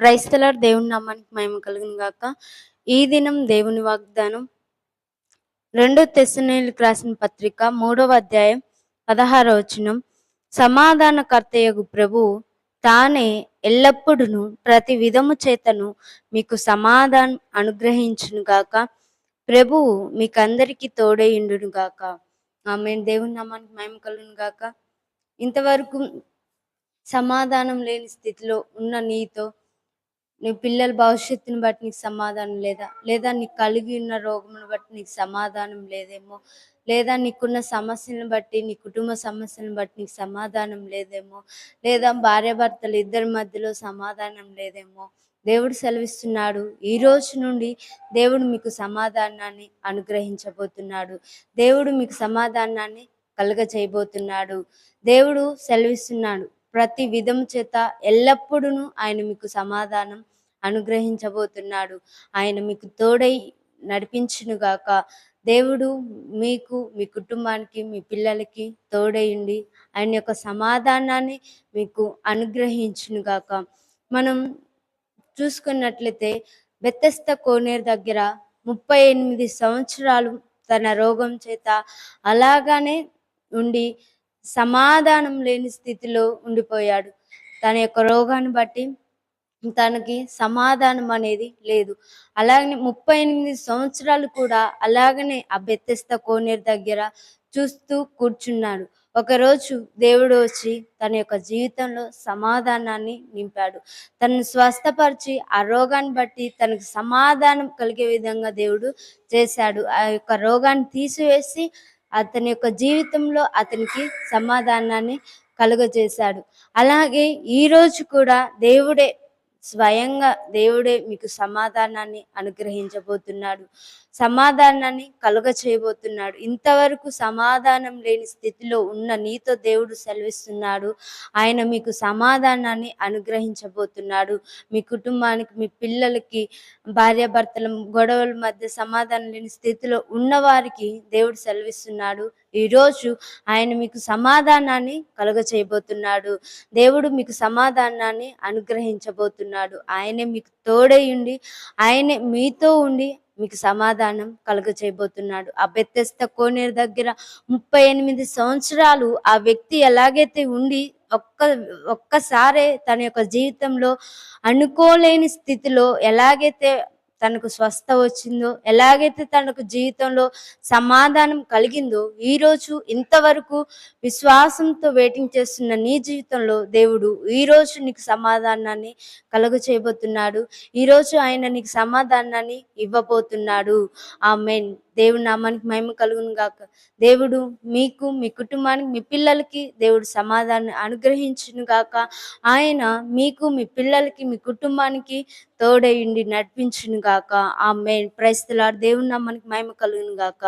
క్రైస్తలర్ దేవుని నామానికి మహిమ కలుగును గాక. ఈ దినం దేవుని వాగ్దానం. రెండో తెస్సనేలకు రాసిన పత్రిక మూడవ అధ్యాయం పదహారవ వచనం. సమాధానకర్తయగు ప్రభు తానే ఎల్లప్పుడును ప్రతి విధము చేతను మీకు సమాధానం అనుగ్రహించును గాక. ప్రభువు మీకందరికీ తోడైండును గాక. ఆమె దేవుని నామానికి మహిమ కలుగును గాక. ఇంతవరకు సమాధానం లేని స్థితిలో ఉన్న నీతో నీ పిల్లల భవిష్యత్తుని బట్టి నీకు సమాధానం లేదా? లేదా నీకు కలిగి ఉన్న రోగమును బట్టి నీకు సమాధానం లేదేమో? లేదా నీకున్న సమస్యలను బట్టి నీ కుటుంబ సమస్యలను బట్టి నీకు సమాధానం లేదేమో? లేదా భార్యాభర్తలు ఇద్దరి మధ్యలో సమాధానం లేదేమో? దేవుడు సెలవిస్తున్నాడు ఈ రోజు నుండి దేవుడు మీకు సమాధానాన్ని అనుగ్రహించబోతున్నాడు. దేవుడు మీకు సమాధానాన్ని కలుగ చేయబోతున్నాడు దేవుడు సెలవిస్తున్నాడు ప్రతి విధం చేత ఎల్లప్పుడూ ఆయన మీకు సమాధానం అనుగ్రహించబోతున్నాడు. ఆయన మీకు తోడై నడిపించునుగాక. దేవుడు మీకు మీ కుటుంబానికి మీ పిల్లలకి తోడైండి ఆయన యొక్క సమాధానాన్ని మీకు అనుగ్రహించునుగాక. మనం చూసుకున్నట్లయితే బెత్తస్త కోనేరు దగ్గర ముప్పై ఎనిమిది సంవత్సరాలు తన రోగం చేత అలాగానే ఉండి సమాధానం లేని స్థితిలో ఉండిపోయాడు. తన యొక్క రోగాన్ని బట్టి తనకి సమాధానం అనేది లేదు. అలాగనే ముప్పై ఎనిమిది సంవత్సరాలు కూడా అలాగనే ఆ బెత్తెస్త కోనేరు దగ్గర చూస్తూ కూర్చున్నాడు. ఒకరోజు దేవుడు వచ్చి తన యొక్క జీవితంలో సమాధానాన్ని నింపాడు. తనను స్వస్థపరిచి ఆ రోగాన్ని బట్టి తనకు సమాధానం కలిగే విధంగా దేవుడు చేశాడు. ఆ యొక్క రోగాన్ని తీసివేసి అతని యొక్క జీవితంలో అతనికి సమాధానాన్ని కలుగజేశాడు. అలాగే ఈ రోజు కూడా దేవుడే స్వయంగా దేవుడే మీకు సమాధానాన్ని అనుగ్రహించబోతున్నాడు. సమాధానాన్ని కలుగ చేయబోతున్నాడు. ఇంతవరకు సమాధానం లేని స్థితిలో ఉన్న నీతో దేవుడు సెలవిస్తున్నాడు. ఆయన మీకు సమాధానాన్ని అనుగ్రహించబోతున్నాడు. మీ కుటుంబానికి మీ పిల్లలకి భార్యాభర్తల గొడవల మధ్య సమాధానం లేని స్థితిలో ఉన్నవారికి దేవుడు సెలవిస్తున్నాడు. ఈరోజు ఆయన మీకు సమాధానాన్ని కలుగ చేయబోతున్నాడు దేవుడు మీకు సమాధానాన్ని అనుగ్రహించబోతున్నాడు. ఆయనే మీకు తోడై ఉండి ఆయనే మీతో ఉండి మీకు సమాధానం కలుగ చేయబోతున్నాడు ఆ బెత్తెస్త కోనేరు దగ్గర ముప్పై ఎనిమిది సంవత్సరాలు ఆ వ్యక్తి ఎలాగైతే ఉండి ఒక్క ఒక్కసారే తన యొక్క జీవితంలో అనుకోలేని స్థితిలో ఎలాగైతే తనకు స్వస్థ వచ్చిందో ఎలాగైతే తనకు జీవితంలో సమాధానం కలిగిందో ఈరోజు ఇంతవరకు విశ్వాసంతో వెయిటింగ్ చేస్తున్న నీ జీవితంలో దేవుడు ఈరోజు నీకు సమాధానాన్ని కలుగు చేయబోతున్నాడు. ఈరోజు ఆయన నీకు సమాధానాన్ని ఇవ్వబోతున్నాడు. ఆ మెయిన్ దేవుడి నామానికి మహిమ కలుగును గాక. దేవుడు మీకు మీ కుటుంబానికి మీ పిల్లలకి దేవుడు సమాధానం అనుగ్రహించును గాక. ఆయన మీకు మీ పిల్లలకి మీ కుటుంబానికి తోడయుండి నడిపించును గాక. ఆ మెయిన్ ప్రైస్తలాడు దేవుడి నామానికి మహిమ కలుగును గాక.